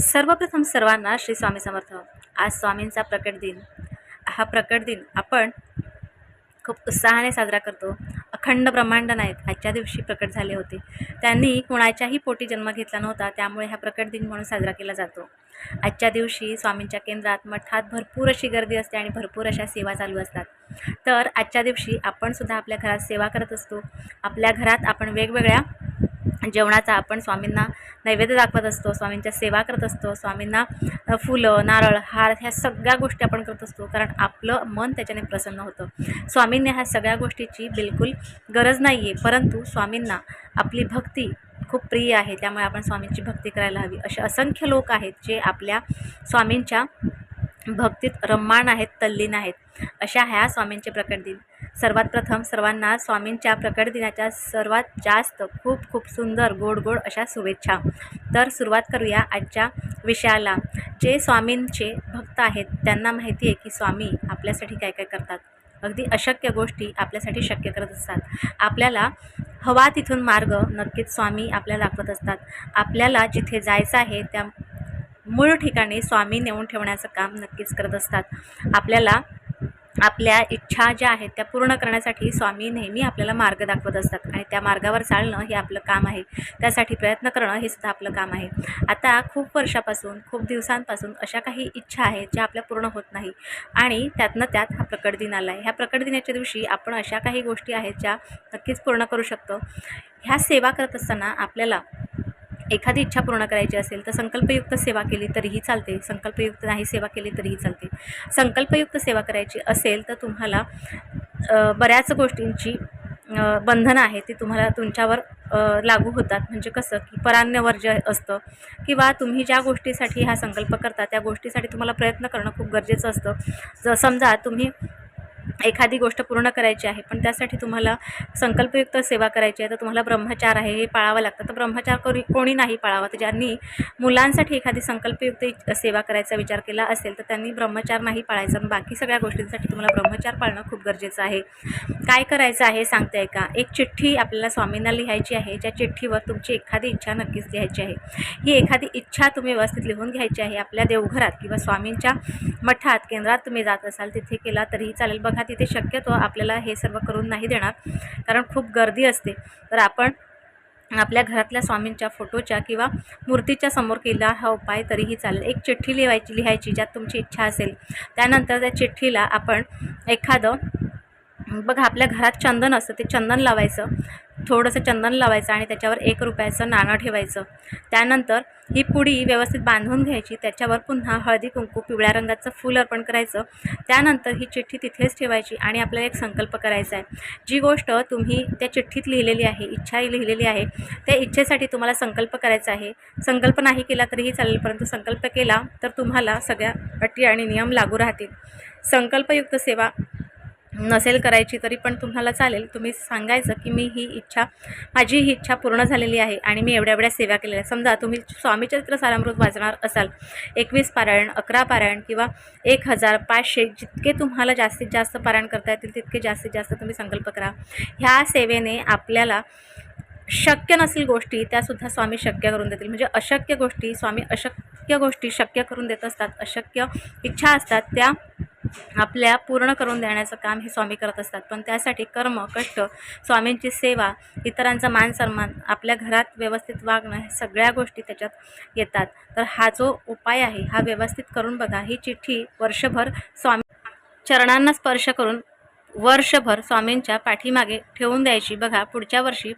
सर्वप्रथम सर्वांना श्री स्वामी समर्थ. आज स्वामींचा प्रकट दिन. हा प्रकट दिन आपण खूप उत्साहाने साजरा करतो. अखंड ब्रह्मांड नाहीत आजच्या दिवशी प्रकट झाले होते. त्यांनी कुणाच्याही पोटी जन्म घेतला नव्हता त्यामुळे हा प्रकट दिन म्हणून साजरा केला जातो. आजच्या दिवशी स्वामींच्या केंद्रात मठात भरपूर अशी गर्दी असते आणि भरपूर अशा सेवा चालू असतात. तर आजच्या दिवशी आपण सुद्धा आपल्या घरात सेवा करत असतो. आपल्या घरात आपण वेगवेगळ्या जेवणाचा आपण स्वामींना नैवेद्य दाखवत असतो स्वामींच्या सेवा करत असतो स्वामींना फुलं नारळ हार ह्या सगळ्या गोष्टी आपण करत असतो कारण आपलं मन त्याच्याने प्रसन्न होतं. स्वामींना ह्या सगळ्या गोष्टीची बिलकुल गरज नाही आहे परंतु स्वामींना आपली भक्ती खूप प्रिय आहे त्यामुळे आपण स्वामींची भक्ती करायला हवी. असे असंख्य लोक आहेत जे आपल्या स्वामींच्या भक्तीत रम्माण आहेत तल्लीन आहेत. अशा ह्या स्वामींचे प्रकट दिन. सर्वात प्रथम सर्वांना स्वामींच्या प्रकट दिनाच्या सर्वात जास्त खूप खूप सुंदर गोड गोड अशा शुभेच्छा. तर सुरुवात करूया आजच्या विषयाला. जे स्वामींचे भक्त आहेत त्यांना माहिती आहे की स्वामी आपल्यासाठी काय काय करतात. अगदी अशक्य गोष्टी आपल्यासाठी शक्य करत असतात. आपल्याला हवा तिथून मार्ग नक्कीच स्वामी आपल्याला दाखवत असतात. आपल्याला जिथे जायचं आहे त्या मूळ ठिकाणी स्वामी नेऊन ठेवण्याचं काम नक्कीच करत असतात. आपल्याला आपल्या इच्छा ज्या आहेत त्या पूर्ण करण्यासाठी स्वामी नेहमी आपल्याला मार्ग दाखवत असतात आणि त्या मार्गावर चालणं हे आपलं काम आहे. त्यासाठी प्रयत्न करणं हे सुद्धा आपलं काम आहे. आता खूप वर्षापासून खूप दिवसांपासून अशा काही इच्छा आहेत ज्या आपल्या पूर्ण होत नाही आणि त्यातनं त्यात हा प्रकट दिन आला आहे ह्या प्रकट दिनाच्या दिवशी आपण अशा काही गोष्टी आहेत ज्या नक्कीच पूर्ण करू शकतो. ह्या सेवा करत असताना आपल्याला एखादी इच्छा पूर्ण करायची असेल तर संकल्पयुक्त सेवा केली तरीही चालते. संकल्पयुक्त नाही सेवा केली तरीही चालते. संकल्पयुक्त सेवा करायची असेल तर तुम्हाला बऱ्याच गोष्टींची बंधनं आहेत ती तुम्हाला तुमच्यावर लागू होतात. म्हणजे कसं की परान्यवर जे असतं किंवा तुम्ही ज्या गोष्टीसाठी हा संकल्प करता त्या गोष्टीसाठी तुम्हाला प्रयत्न करणं खूप गरजेचं असतं. जर समजा तुम्ही एखादी गोष्ट पूर्ण करायची आहे पण त्यासाठी तुम्हाला संकल्पयुक्त सेवा करायची आहे. तर तुम्हाला ब्रह्मचार आहे हे पाळावं लागतं. तर ब्रह्मचार कोणी कोणी नाही पाळावा. तर ज्यांनी मुलांसाठी एखादी संकल्पयुक्त सेवा करायचा विचार केला असेल तर त्यांनी ब्रह्मचार नाही पाळायचा. आणि बाकी सगळ्या गोष्टींसाठी तुम्हाला ब्रह्मचार पाळणं खूप गरजेचं आहे. काय करायचं आहे सांगते आहे का एक चिठ्ठी आपल्याला स्वामींना लिहायची आहे. ज्या चिठ्ठीवर तुमची एखादी इच्छा नक्कीच लिहायची आहे. ही एखादी इच्छा तुम्ही व्यवस्थित लिहून घ्यायची आहे. आपल्या देवघरात किंवा स्वामींच्या मठात केंद्रात तुम्ही जात असाल तिथे केला तरीही चालेल. बघा तिथे शक्यतो आपल्याला हे सर्व करून नाही देणार. कारण खूप गर्दी असते. तर आपण आपल्या घरातल्या स्वामींच्या फोटोच्या किंवा मूर्तीच्या समोर केला हा उपाय तरीही चालेल. एक चिठ्ठी लिहायची लिहायची ज्यात तुमची इच्छा असेल. त्यानंतर त्या चिठ्ठीला आपण एखादं बघा आपल्या घरात चंदन असतं ते चंदन लावायचं. थोडंसं चंदन लावायचं आणि त्याच्यावर एक रुपयाचं नाणं ठेवायचं. त्यानंतर ही पुडी व्यवस्थित बांधून घ्यायची. त्याच्यावर पुन्हा हळदी कुंकू पिवळ्या रंगाचं फूल अर्पण करायचं. त्यानंतर ही चिठ्ठी तिथेच ठेवायची आणि आपल्याला एक संकल्प करायचा आहे. जी गोष्ट तुम्ही त्या चिठ्ठीत लिहिलेली आहे इच्छा लिहिलेली आहे त्या इच्छेसाठी तुम्हाला संकल्प करायचा आहे. संकल्प नाही केला तरीही चालेल परंतु संकल्प केला तर तुम्हाला सगळ्या अटी आणि नियम लागू राहतील. संकल्पयुक्त सेवा नसेल करायची तरी पण तुम्हाला चालेल. तुम्ही सांगायचं की मी ही इच्छा माझी ही इच्छा पूर्ण झालेली आहे आणि मी एवढ्या एवढ्या सेवा केलेल्या समजा तुम्ही स्वामीचरित्र सारामृत वाचणार असाल एकवीस पारायण अकरा पारायण किंवा एक हजार पाचशे जितके तुम्हाला जास्तीत जास्त पारायण करता येतील तितके जास्तीत जास्त तुम्ही संकल्प करा. ह्या सेवेने आपल्याला शक्य नसेल गोष्टी त्यासुद्धा स्वामी शक्य करून देतील. म्हणजे अशक्य गोष्टी स्वामी अशक्य गोष्टी शक्य करून देत असतात अशक्य इच्छा असतात त्या आपल्या पूर्ण करून देण्याचं काम हे स्वामी करत असतात. पण त्यासाठी कर्म कष्ट स्वामींची सेवा इतरांचा मान सन्मान आपल्या घरात व्यवस्थित वागणं ह्या सगळ्या गोष्टी त्याच्यात येतात. तर हा जो उपाय आहे हा व्यवस्थित करून बघा. ही चिठ्ठी वर्षभर स्वामी चरणांना स्पर्श करून वर्षभर स्वामींच्या पाठीमागे ठेवून द्यायची. बघा पुढच्या वर्षी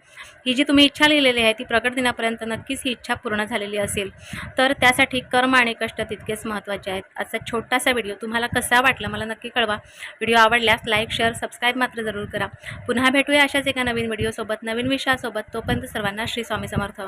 ही जी तुम्ही इच्छा लिहिलेली आहे ती प्रकट दिनापर्यंत नक्कीच ही इच्छा पूर्ण झालेली असेल. तर त्यासाठी कर्म आणि कष्ट तितकेच महत्त्वाचे आहेत. आजचा छोटासा व्हिडिओ तुम्हाला कसा वाटला मला नक्की कळवा. व्हिडिओ आवडल्यास लाईक शेअर सबस्क्राईब मात्र जरूर करा. पुन्हा भेटूया अशाच एका नवीन व्हिडिओसोबत नवीन विषयासोबत. तोपर्यंत सर्वांना श्री स्वामी समर्थ.